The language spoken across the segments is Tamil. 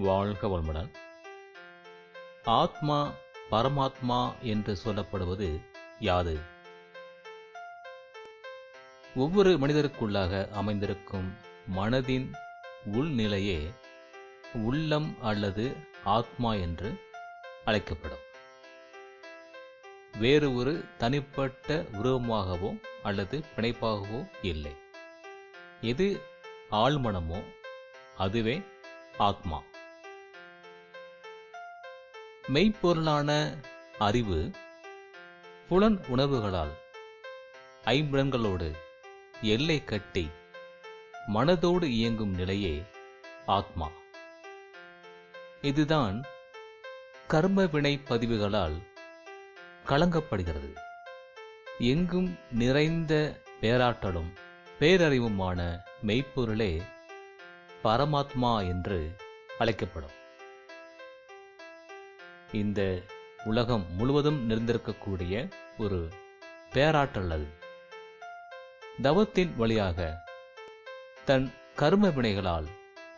வாழ்க வளமுடன். ஆத்மா பரமாத்மா என்று சொல்லப்படுவது யாது? ஒவ்வொரு மனிதருக்குள்ளாக அமைந்திருக்கும் மனதின் உள்நிலையே உள்ளம் அல்லது ஆத்மா என்று அழைக்கப்படும். வேறு ஒரு தனிப்பட்ட உருவமாகவோ அல்லது பிணைப்பாகவோ இல்லை. எது ஆழ்மனமோ அதுவே ஆத்மா. மெய்ப்பொருளான அறிவு புலன் உணர்வுகளால் ஐம்புலன்களோடு எல்லை கட்டி மனதோடு இயங்கும் நிலையே ஆத்மா. இதுதான் கர்ம வினை பதிவுகளால் கலங்கப்படுகிறது. எங்கும் நிறைந்த பேராற்றலும் பேரறிவுமான மெய்ப்பொருளே பரமாத்மா என்று அழைக்கப்படும். இந்த உலகம் முழுவதும் நிறைந்திருக்கக்கூடிய ஒரு பேராற்றல் அது. தவத்தின் வழியாக தன் கர்ம வினைகளால்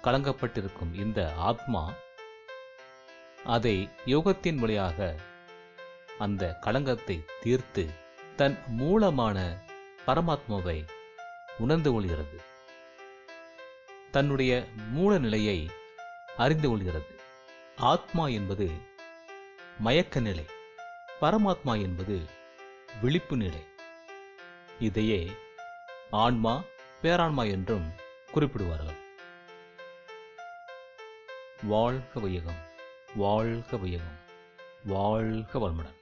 கலங்கப்பட்டிருக்கும் இந்த ஆத்மா அதை யோகத்தின் வழியாக அந்த களங்கத்தை தீர்த்து தன் மூலமான பரமாத்மாவை உணர்ந்து கொள்கிறது. தன்னுடைய மூல நிலையை அறிந்து கொள்கிறது. ஆத்மா என்பது மயக்க நிலை பரமாத்மா என்பது விழிப்பு நிலை. இதையே ஆன்மா பேரான்மா என்றும் குறிப்பிடுவார்கள். வாழ்க வையகம் வாழ்க வையகம் வாழ்க வளமுடன்.